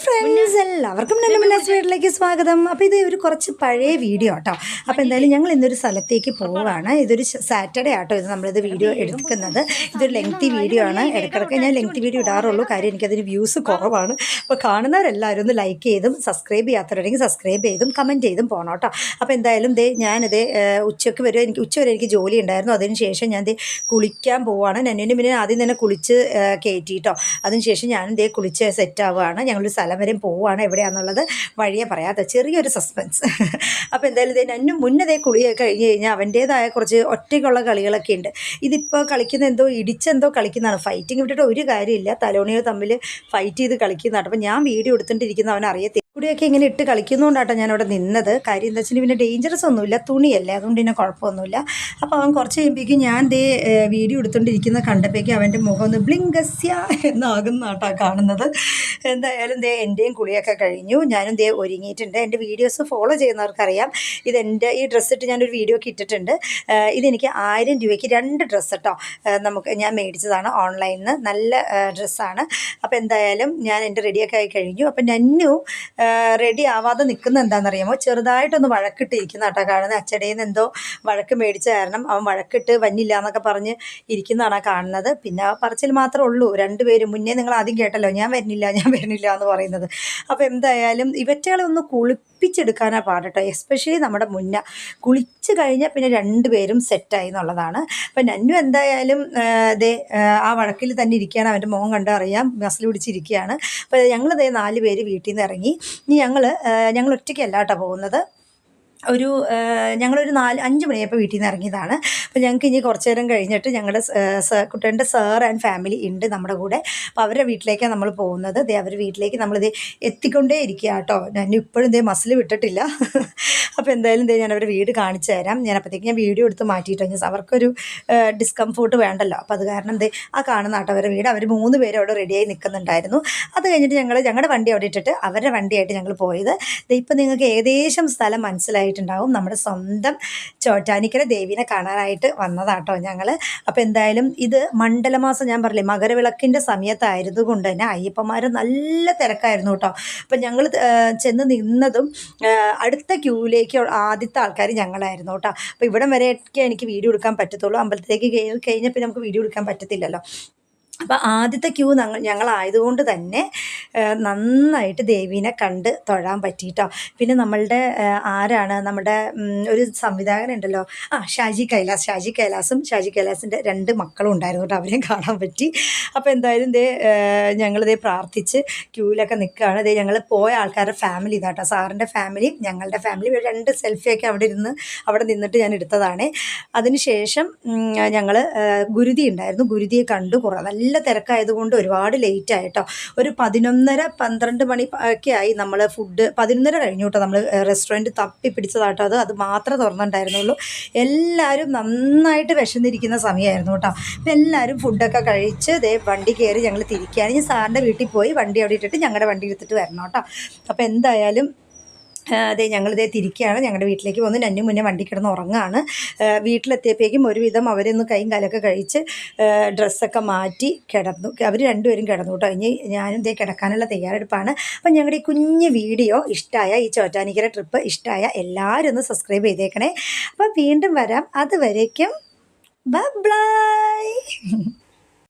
if friends എല്ലാവർക്കും നല്ല മിന്നാസ് വീട്ടിലേക്ക് സ്വാഗതം. അപ്പോൾ ഇത് ഒരു കുറച്ച് പഴയ വീഡിയോ കേട്ടോ അപ്പോൾ എന്തായാലും ഞങ്ങൾ ഇന്നൊരു സ്ഥലത്തേക്ക് പോവുകയാണ് ഇതൊരു സാറ്റർഡേ ആട്ടോ ഇത് നമ്മളിത് വീഡിയോ എടുക്കുന്നത്. ഇതൊരു ലെങ്തി വീഡിയോ ആണ്. ഇടയ്ക്കിടയ്ക്ക് ഞാൻ ലെങ്തി വീഡിയോ ഇടാറുള്ളൂ. കാര്യം എനിക്കതിന് വ്യൂസ് കുറവാണ്. അപ്പോൾ കാണുന്നവരെല്ലാവരും ഒന്ന് ലൈക്ക് ചെയ്തും സബ്സ്ക്രൈബ് ചെയ്യാത്തവരുണ്ടെങ്കിൽ സബ്സ്ക്രൈബ് ചെയ്തും കമന്റ് ചെയ്തും പോകണം കേട്ടോ. അപ്പോൾ എന്തായാലും ദേ ഞാനിത് ഉച്ചയ്ക്ക് വരെ എനിക്ക് ഉച്ച വരെ എനിക്ക് ജോലി ഉണ്ടായിരുന്നു. അതിനുശേഷം ഞാൻ ദേ കുളിക്കാൻ പോവുകയാണ് നന്നിന് പിന്നെ ആദ്യം തന്നെ കുളിച്ച് കയറ്റി കേട്ടോ അതിനുശേഷം ഞാൻ ദേ കുളിച്ച് സെറ്റ് ആവുകയാണ്. ഞങ്ങളൊരു സ്ഥലം വരെ പോവുകയാണ് എവിടെയാണെന്നുള്ളത് വഴിയെ പറയാത്ത ചെറിയൊരു സസ്പെൻസ് അപ്പോൾ എന്തായാലും ഇതിന് അന്നും മുന്നതേ കുളിയൊക്കെ കഴിഞ്ഞ് കഴിഞ്ഞാൽ അവന്റേതായ കുറച്ച് ഒറ്റയ്ക്കുള്ള കളികളൊക്കെ ഉണ്ട് ഇതിപ്പോൾ കളിക്കുന്ന എന്തോ ഇടിച്ചെന്തോ കളിക്കുന്നതാണ്. ഫൈറ്റിംഗ് വിട്ടിട്ട് ഒരു കാര്യമില്ല. തലോണിയോ തമ്മിൽ ഫൈറ്റ് ചെയ്ത് കളിക്കുന്നതാണ്. അപ്പോൾ ഞാൻ വീഡിയോ എടുത്തുകൊണ്ടിരിക്കുന്ന അവൻ അറിയത്തില്ല കൂടിയൊക്കെ ഇങ്ങനെ ഇട്ട് കളിക്കുന്നതുകൊണ്ടാട്ടോ ഞാനവിടെ നിന്നത്. കാര്യം എന്താ വെച്ചാൽ പിന്നെ ഡേഞ്ചറസ് ഒന്നുമില്ല. തുണിയല്ലേ അതുകൊണ്ട് പിന്നെ കുഴപ്പമൊന്നുമില്ല. അപ്പോൾ അവൻ കുറച്ച് കഴിയുമ്പോഴേക്കും ഞാൻ ദേ വീഡിയോ എടുത്തുകൊണ്ടിരിക്കുന്ന കണ്ടപ്പോഴേക്കും അവന്റെ മുഖം ഒന്ന് ബ്ലിങ്കസ്യ എന്നാകുന്നാട്ടോ കാണുന്നത്. എന്തായാലും ദേ എന്റെയും കുളിയൊക്കെ കഴിഞ്ഞു. ഞാനും ദേ ഒരുങ്ങിയിട്ടുണ്ട്. എന്റെ വീഡിയോസ് ഫോളോ ചെയ്യുന്നവർക്കറിയാം. ഇതെന്റെ ഈ ഡ്രസ്സ് ഇട്ട് ഞാനൊരു വീഡിയോ ഒക്കെ ഇട്ടിട്ടുണ്ട്. ഇതെനിക്ക് ആയിരം രൂപയ്ക്ക് രണ്ട് ഡ്രസ്സ് കേട്ടോ നമുക്ക് ഞാൻ മേടിച്ചതാണ് ഓൺലൈനിൽ നിന്ന് നല്ല ഡ്രസ്സാണ് അപ്പോൾ എന്തായാലും ഞാൻ എന്റെ റെഡിയൊക്കെ ആയി കഴിഞ്ഞു. അപ്പം നന്നു റെഡി ആവാതെ നിൽക്കുന്ന എന്താണെന്നറിയാമോ? ചെറുതായിട്ടൊന്ന് വഴക്കിട്ടിരിക്കുന്ന കേട്ടോ കാണുന്നത് അച്ചടയിൽ നിന്ന് എന്തോ വഴക്ക് മേടിച്ച കാരണം അവൻ വഴക്കിട്ട് വന്നില്ല എന്നൊക്കെ പറഞ്ഞ് ഇരിക്കുന്നതാണ് കാണുന്നത്. പിന്നെ പറച്ചിൽ മാത്രമേ ഉള്ളൂ. രണ്ടുപേരും മുന്നേ നിങ്ങൾ ആദ്യം കേട്ടല്ലോ ഞാൻ വരുന്നില്ല ഞാൻ വരുന്നില്ല എന്ന് പറയുന്നത്. അപ്പോൾ എന്തായാലും ഇവറ്റകളെ ഒന്ന് കുളിപ്പിച്ചെടുക്കാനാണ് പാടട്ടോ എസ്പെഷ്യലി നമ്മുടെ മുന്ന കുളിച്ച് കഴിഞ്ഞാൽ പിന്നെ രണ്ടുപേരും സെറ്റായി എന്നുള്ളതാണ്. അപ്പം നന്നു എന്തായാലും ദേ ആ വഴക്കിൽ തന്നെ ഇരിക്കുകയാണ്. അവന്റെ മുഖം കണ്ടറിയാം. മസിൽ പിടിച്ചിരിക്കുകയാണ്. അപ്പോൾ ഞങ്ങളിതേ നാല് പേര് വീട്ടിൽ നിന്ന് ഇറങ്ങി. ഇനി ഞങ്ങൾ ഞങ്ങൾ ഒറ്റയ്ക്കല്ല കേട്ടോ പോകുന്നത്. ഒരു ഞങ്ങളൊരു നാല് അഞ്ച് മണിയായപ്പോൾ വീട്ടിൽ നിന്ന് ഇറങ്ങിയതാണ് അപ്പോൾ ഞങ്ങൾക്ക് ഇനി കുറച്ച് നേരം കഴിഞ്ഞിട്ട് ഞങ്ങളുടെ കുട്ടേന്റെ സാർ ആൻഡ് ഫാമിലി ഉണ്ട് നമ്മുടെ കൂടെ. അപ്പോൾ അവരുടെ വീട്ടിലേക്കാണ് നമ്മൾ പോകുന്നത്. ദേ അവരുടെ വീട്ടിലേക്ക് നമ്മളിത് എത്തിക്കൊണ്ടേ ഇരിക്കുക കേട്ടോ ഞാൻ ഇപ്പോഴും ഇതേ മസിൽ വിട്ടിട്ടില്ല. അപ്പോൾ എന്തായാലും ദേ ഞാൻ അവരുടെ വീട് കാണിച്ചു തരാം. ഞാൻ അപ്പോഴത്തേക്ക് ഞാൻ വീഡിയോ എടുത്ത് മാറ്റിയിട്ടോ ഞാൻ അവർക്കൊരു ഡിസ്കംഫോർട്ട് വേണ്ടല്ലോ. അപ്പോൾ അത് കാരണം ദേ ആ കാണുന്ന കേട്ടോ അവരുടെ വീട്. അവർ മൂന്ന് പേര് അവിടെ റെഡിയായി നിൽക്കുന്നുണ്ടായിരുന്നു അത് കഴിഞ്ഞിട്ട് ഞങ്ങൾ ഞങ്ങളുടെ വണ്ടി അവിടെ ഇട്ടിട്ട് അവരുടെ വണ്ടിയായിട്ട് ഞങ്ങൾ പോയത്. ദേ ഇപ്പം നിങ്ങൾക്ക് ഏകദേശം സ്ഥലം മനസ്സിലായിട്ടുണ്ടാവും നമ്മുടെ സ്വന്തം ചോറ്റാനിക്കര ദേവീനെ കാണാനായിട്ട് വന്നതാട്ടോ ഞങ്ങൾ അപ്പോൾ എന്തായാലും ഇത് മണ്ഡലമാസം ഞാൻ പറഞ്ഞില്ലേ മകരവിളക്കിന്റെ സമയത്തായത് കൊണ്ട് തന്നെ അയ്യപ്പന്മാർ നല്ല തിരക്കായിരുന്നു കേട്ടോ അപ്പം ഞങ്ങൾ ചെന്ന് നിന്നതും അടുത്ത ക്യൂവിലേക്ക് ആദ്യത്തെ ആൾക്കാർ ഞങ്ങളായിരുന്നു കേട്ടോ അപ്പോൾ ഇവിടം വരെയൊക്കെ എനിക്ക് വീഡിയോ എടുക്കാൻ പറ്റത്തുള്ളൂ. അമ്പലത്തിലേക്ക് കഴിഞ്ഞപ്പോൾ പിന്നെ നമുക്ക് വീഡിയോ എടുക്കാൻ പറ്റത്തില്ലല്ലോ. അപ്പോൾ ആദ്യത്തെ ക്യൂ ഞങ്ങൾ ഞങ്ങളായതുകൊണ്ട് തന്നെ നന്നായിട്ട് ദേവീനെ കണ്ട് തൊഴാൻ പറ്റിയിട്ടോ പിന്നെ നമ്മളുടെ ആരാണ് നമ്മുടെ ഒരു സംവിധായകൻ ഉണ്ടല്ലോ ആ ഷാജി കൈലാസ്. ഷാജി കൈലാസും ഷാജി കൈലാസിന്റെ രണ്ട് മക്കളും ഉണ്ടായിരുന്നു കേട്ടോ അവരെയും കാണാൻ പറ്റി. അപ്പോൾ എന്തായാലും ദേ ഞങ്ങളിതേ പ്രാർത്ഥിച്ച് ക്യൂവിലൊക്കെ നിൽക്കുകയാണ് ദേ ഞങ്ങൾ പോയ ആൾക്കാരുടെ ഫാമിലി ഇതാട്ടോ സാറിന്റെ ഫാമിലി ഞങ്ങളുടെ ഫാമിലി രണ്ട് സെൽഫിയൊക്കെ അവിടെ ഇരുന്ന് അവിടെ നിന്നിട്ട് ഞാൻ എടുത്തതാണ്. അതിനുശേഷം ഞങ്ങൾ ഗുരുതി ഉണ്ടായിരുന്നു. ഗുരുതിയെ കണ്ടു കുറേ നല്ല തിരക്കായതുകൊണ്ട് ഒരുപാട് ലേറ്റ് ആയിട്ടോ ഒരു പതിനൊന്നര പന്ത്രണ്ട് മണി ഒക്കെ ആയി നമ്മൾ ഫുഡ് പതിനൊന്നര കഴിഞ്ഞു കേട്ടോ നമ്മൾ റെസ്റ്റോറന്റ് തപ്പി പിടിച്ചതാട്ടോ. അത് അത് മാത്രമേ തുറന്നിട്ടുണ്ടായിരുന്നുള്ളൂ എല്ലാവരും നന്നായിട്ട് വിശന്നിരിക്കുന്ന സമയമായിരുന്നു കേട്ടോ അപ്പം എല്ലാവരും ഫുഡൊക്കെ കഴിച്ച് ഇതേ വണ്ടി കയറി ഞങ്ങൾ തിരിക്കുകയാണ് ഞാൻ സാറിന്റെ വീട്ടിൽ പോയി വണ്ടി അവിടെ ഇട്ടിട്ട് ഞങ്ങളുടെ വണ്ടി എടുത്തിട്ട് വരണം കേട്ടോ അപ്പോൾ എന്തായാലും അതെ ഞങ്ങളിതേ തിരിക്കുകയാണ് ഞങ്ങളുടെ വീട്ടിലേക്ക് വന്ന് നന്നു മുന്നേ വണ്ടി കിടന്ന് ഉറങ്ങുകയാണ് ആ, വീട്ടിലെത്തിയപ്പോഴേക്കും ഒരുവിധം അവരൊന്ന് കൈയും കാലൊക്കെ കഴിച്ച് ഡ്രസ്സൊക്കെ മാറ്റി കിടന്നു. അവർ രണ്ടുപേരും കിടന്നു കേട്ടോ. ഇനി ഞാനും ഇതേ കിടക്കാനുള്ള തയ്യാറെടുപ്പാണ്. അപ്പം ഞങ്ങളുടെ ഈ കുഞ്ഞ് വീഡിയോ ഇഷ്ടമായ ഈ ചോറ്റാനിക്കര ട്രിപ്പ് ഇഷ്ടമായ എല്ലാവരും ഒന്ന് സബ്സ്ക്രൈബ് ചെയ്തേക്കണേ. അപ്പം വീണ്ടും വരാം. അതുവരേക്കും ബൈ